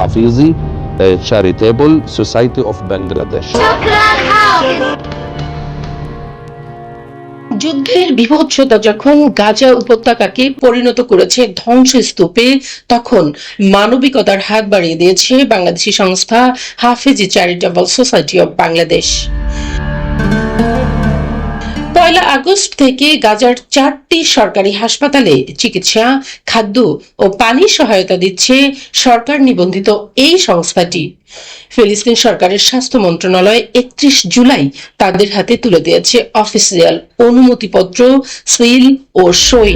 Hafizi Charitable Society of Bangladesh. যুদ্ধের বিভৎসতা যখন গাজা উপত্যকাকে পরিণত করেছে ধ্বংসস্তূপে, তখন মানবিকতার হাত বাড়িয়ে দিয়েছে বাংলাদেশি সংস্থা Hafezi charitable society of Bangladesh Poila August থেকে গাজার চারটি সরকারি হাসপাতালে চিকিৎসা, খাদ্য ও পানি সহায়তা দিচ্ছে সরকার নিবন্ধিত এই সংস্থাটি। ফিলিস্তিন সরকারের স্বাস্থ্য মন্ত্রণালয় একত্রিশ জুলাই তাদের হাতে তুলে দিয়েছে অফিসিয়াল অনুমতিপত্র, সিল ও সই।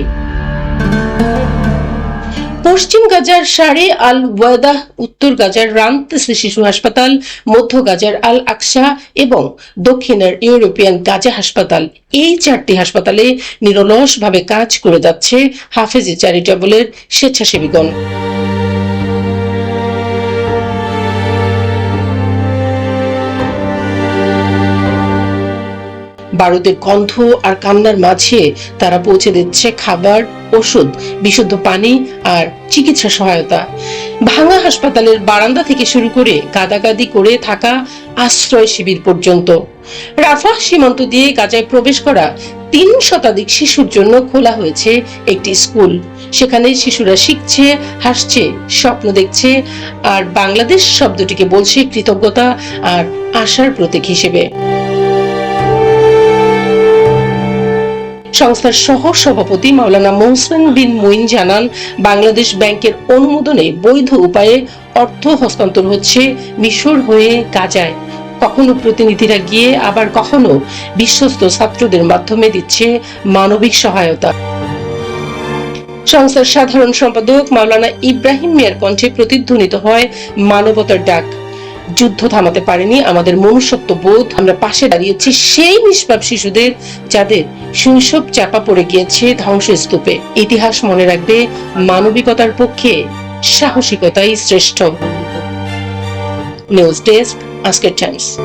পশ্চিম গাজার সারে আল ওয়াদাহ উত্তর গাজার রান্ত শিশু হাসপাতাল, মধ্য গাজার আল আকসা এবং দক্ষিণের ইউরোপিয়ান গাজা হাসপাতাল। এই চারটি হাসপাতালে নিরলসভাবে কাজ করে যাচ্ছে হাফেজি চ্যারিটেবলের স্বেচ্ছাসেবীগণ। বারুদের গন্ধ আর কান্নার মাঝে তারা পৌঁছে দিচ্ছে খাবার, ওষুধ, বিশুদ্ধ পানি আর চিকিৎসা সহায়তা। ভাঙা হাসপাতালের বারান্দা থেকে শুরু করে গাদাগাদি করে থাকা আশ্রয় শিবির পর্যন্ত। রাফা সীমান্ত দিয়ে গাজায় প্রবেশ করা তিন শতাধিক শিশুর জন্য খোলা হয়েছে একটি স্কুল। সেখানে শিশুরা শিখছে, হাসছে, স্বপ্ন দেখছে আর বাংলাদেশ শব্দটিকে বলছে কৃতজ্ঞতা আর আশার প্রতীক হিসেবে। সংস্থার সহ সভাপতি মাওলানা মহসেন বিন মুইন জানান, বাংলাদেশ ব্যাংকের অনুমোদনে বৈধ উপায়ে অর্থ হস্তান্তর হচ্ছে মিশর হয়ে গাজায়। কখনো প্রতিনিধিরা গিয়ে আবার কখনো বিশ্বস্ত ছাত্রদের মাধ্যমে দিচ্ছে মানবিক সহায়তা। সংস্থার সাধারণ সম্পাদক মাওলানা ইব্রাহিম মিয়ার কণ্ঠে প্রতিধ্বনিত হয় মানবতার ডাক। যুদ্ধ থামাতে পারেনি আমাদের মনুষ্যত্ব বোধ আমরা পাশে দাঁড়িয়েছি সেই নিষ্পাপ শিশুদের যাদের শৈশব চাপা পড়ে গিয়েছে ধ্বংসস্তূপে। ইতিহাস মনে রাখবে, মানবিকতার পক্ষে সাহসিকতাই শ্রেষ্ঠ। নিউজ ডেস্ক, আজকের টাইমস।